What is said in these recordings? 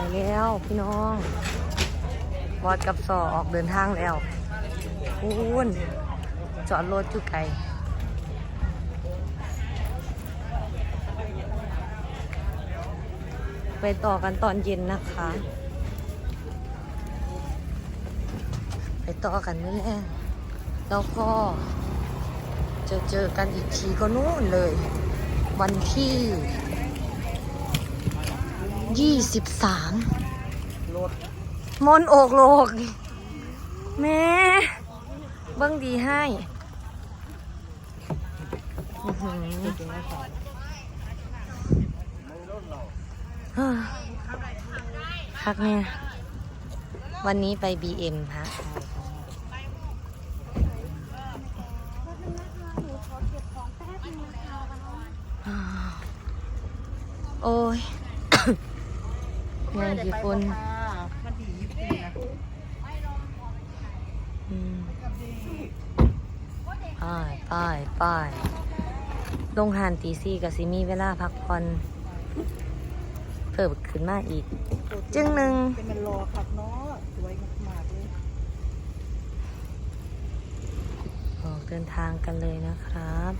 ไปแล้วพี่น้องบอดกับสอออกเดินทางแล้วพูนจอดรถจุไกลไปต่อกันตอนเย็นนะคะ ไปต่อกันมื้อแรกแล้วก็จะเจอกันอีกทีก็นู่นเลย วันที่ ยี่สิบสามมนโอกโลก แม่เบิ้งดีให้พักเนี่ยวันนี้ไป BM ฮะอ่าโอ้ย เมืองญี่ปุ่นมันดีญี่ปุ่นนะอืมป้ายป้ายป้ายลงหานตีซี่กับซิมีเวลาพักผ่อนเพิ่มขึ้นมาอีก จึงหนึ่งเป็นมันรอครับเนาะสวยมากๆเลยออกเดินทางกันเลยนะครับ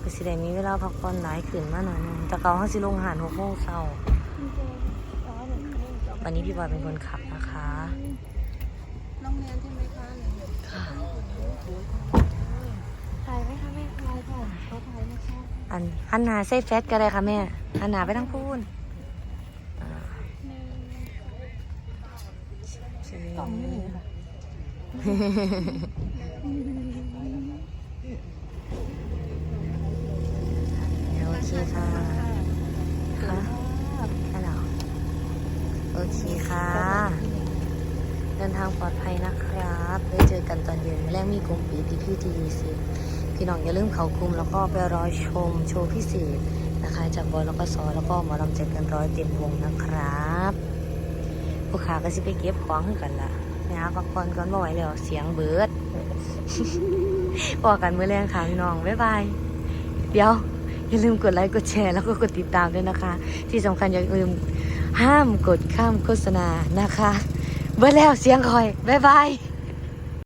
ก็สิได้มีเวลาพักผ่อนหลายขึ้นมาหน่อยหนึงแต่เก่าเขาสิลงหานหกโมงเช้า วันนี้พี่บอยเป็นคนขับนะคะน้องแนนใช่ไหมคะค่ะถ่ายไหมคะแม่ถ่ายค่ะเขาถ่ายไหมคะอันหันหนาใส่แฟตก็ได้ค่ะแม่หันหนาไปทั้งพูนอ่าสองมือค่ะ โอเคค่ะค่ะฮัลโหลโอ เคค่ะ เดินทางปลอดภัยนะครับไว้เจอกันตอนเย็นแรกมีกลุ่มปีที่พี่ทีดีสิพี่น้องอย่าลืมเขากลุ่มแล้วก็ไปรอชมโชว์พิเศษนะคะ จากบอลแล้วก็ซอแล้วก็หมอลำเจ็ดกันร้อยเต็มวงนะครับผู้ขาก็สิไปเก็บของให้กันละนะฮะพักผ่อนก่อนบ่ไหวแล้วเสียงเบิร์ดบอกกันเมื้อแรงค่ะพี่น้องบ๊ายบายเดี๋ยวอย่าลืมกดไลค์กดแชร์แล้วก็กดติดตามด้วยนะคะ ที่สำคัญอย่าลืม ห้ามกดข้ามโฆษณานะคะ เบิดแล้วเสียงคอย บ๊ายบาย